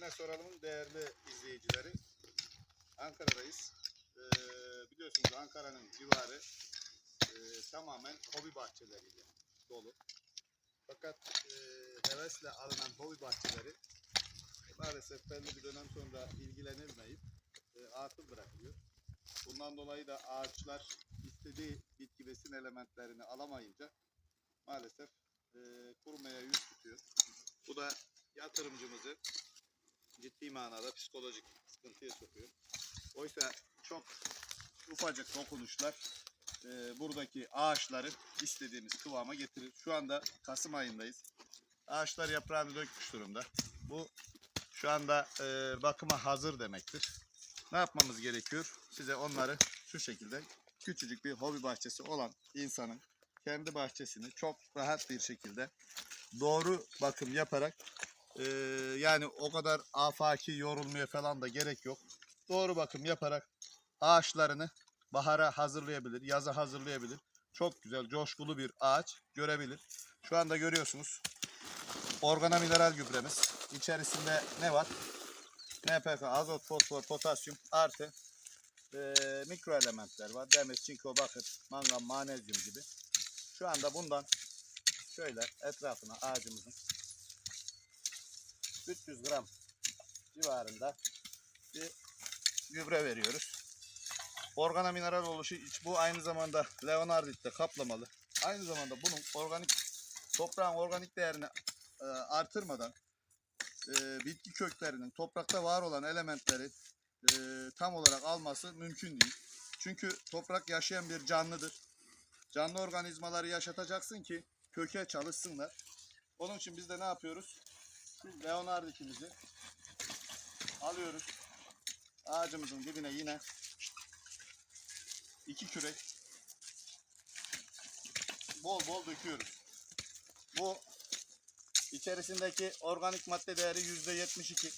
Ehline soralım değerli izleyicileri. Ankara'dayız. Ee, biliyorsunuz Ankara'nın civarı e, tamamen hobi bahçeleriyle dolu. Fakat e, hevesle alınan hobi bahçeleri maalesef belli bir dönem sonra ilgilenilmeyip e, atıl bırakılıyor. Bundan dolayı da ağaçlar istediği bitki besin elementlerini alamayınca maalesef e, kurumaya yüz tutuyor. Bu da yatırımcımızı ciddi manada psikolojik sıkıntıya sokuyor. Oysa çok ufacık dokunuşlar e, buradaki ağaçları istediğimiz kıvama getirir. Şu anda Kasım ayındayız. Ağaçlar yaprağını dökmüş durumda. Bu şu anda e, bakıma hazır demektir. Ne yapmamız gerekiyor? Size onları şu şekilde küçücük bir hobi bahçesi olan insanın kendi bahçesini çok rahat bir şekilde doğru bakım yaparak e, yani o kadar afaki yorulmaya falan da gerek yok. Doğru bakım yaparak ağaçlarını bahara hazırlayabilir, yaza hazırlayabilir. Çok güzel, coşkulu bir ağaç görebilir. Şu anda görüyorsunuz organa mineral gübremiz. İçerisinde ne var? NPK, azot, fosfor, potasyum artı e, mikro elementler var. Demir, çinko, bakır, mangan, manezyum gibi. Şu anda bundan şöyle etrafına ağacımızın 300 gram civarında bir gübre veriyoruz. Organa mineral oluşu bu aynı zamanda leonarditte kaplamalı. Aynı zamanda bunun organik toprağın organik değerini e, artırmadan e, bitki köklerinin toprakta var olan elementleri e, tam olarak alması mümkün değil. Çünkü toprak yaşayan bir canlıdır. Canlı organizmaları yaşatacaksın ki köke çalışsınlar. Onun için biz de ne yapıyoruz? Biz leonarditimizi alıyoruz. Ağacımızın dibine yine iki kürek bol bol döküyoruz. Bu içerisindeki organik madde değeri yüzde 72.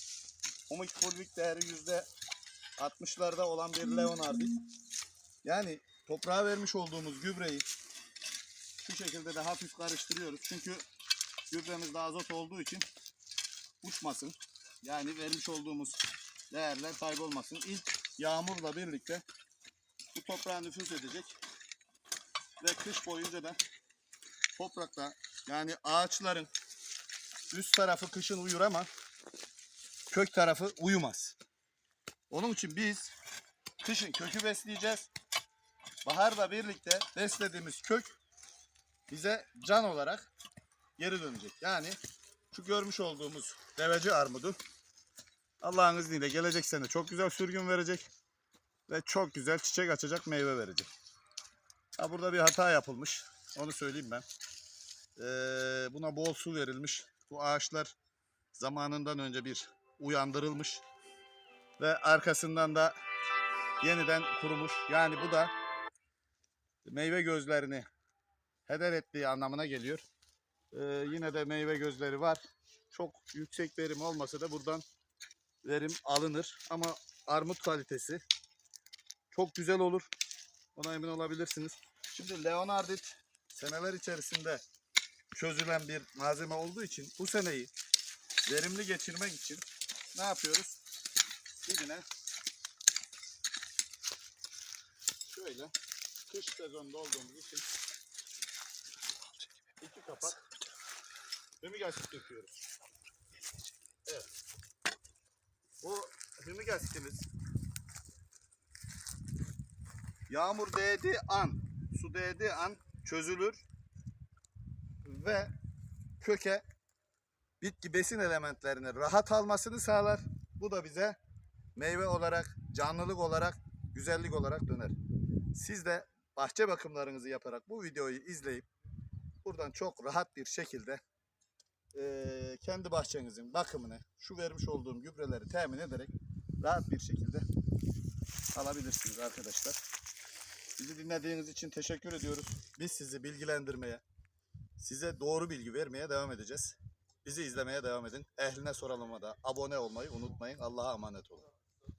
Humik fulvik değeri yüzde 60'larda olan bir leonardit. Yani toprağa vermiş olduğumuz gübreyi şu şekilde de hafif karıştırıyoruz. Çünkü gübremizde azot olduğu için uçmasın. Yani vermiş olduğumuz değerler kaybolmasın. İlk yağmurla birlikte bu toprağa nüfuz edecek. Ve kış boyunca da toprakta yani ağaçların üst tarafı kışın uyur ama kök tarafı uyumaz. Onun için biz kışın kökü besleyeceğiz. Baharla birlikte beslediğimiz kök bize can olarak geri dönecek. Yani şu görmüş olduğumuz deveci armudu Allah'ın izniyle gelecek sene çok güzel sürgün verecek ve çok güzel çiçek açacak meyve verecek. Ha burada bir hata yapılmış. Onu söyleyeyim ben. Ee, buna bol su verilmiş. Bu ağaçlar zamanından önce bir uyandırılmış ve arkasından da yeniden kurumuş. Yani bu da meyve gözlerini heder ettiği anlamına geliyor. Ee, yine de meyve gözleri var. Çok yüksek verim olmasa da buradan verim alınır. Ama armut kalitesi çok güzel olur. Ona emin olabilirsiniz. Şimdi Leonardit seneler içerisinde çözülen bir malzeme olduğu için bu seneyi verimli geçirmek için ne yapıyoruz? Dibine şöyle kış sezonunda olduğumuz için iki kapak hümik asit döküyoruz. Evet. Bu hümik asitimiz yağmur değdiği an, su değdiği an çözülür ve köke bitki besin elementlerini rahat almasını sağlar. Bu da bize meyve olarak, canlılık olarak, güzellik olarak döner. Siz de bahçe bakımlarınızı yaparak bu videoyu izleyip buradan çok rahat bir şekilde eee, kendi bahçenizin bakımını, şu vermiş olduğum gübreleri temin ederek rahat bir şekilde alabilirsiniz arkadaşlar. Bizi dinlediğiniz için teşekkür ediyoruz. Biz sizi bilgilendirmeye, size doğru bilgi vermeye devam edeceğiz. Bizi izlemeye devam edin. Ehline soralıma da abone olmayı unutmayın. Allah'a emanet olun.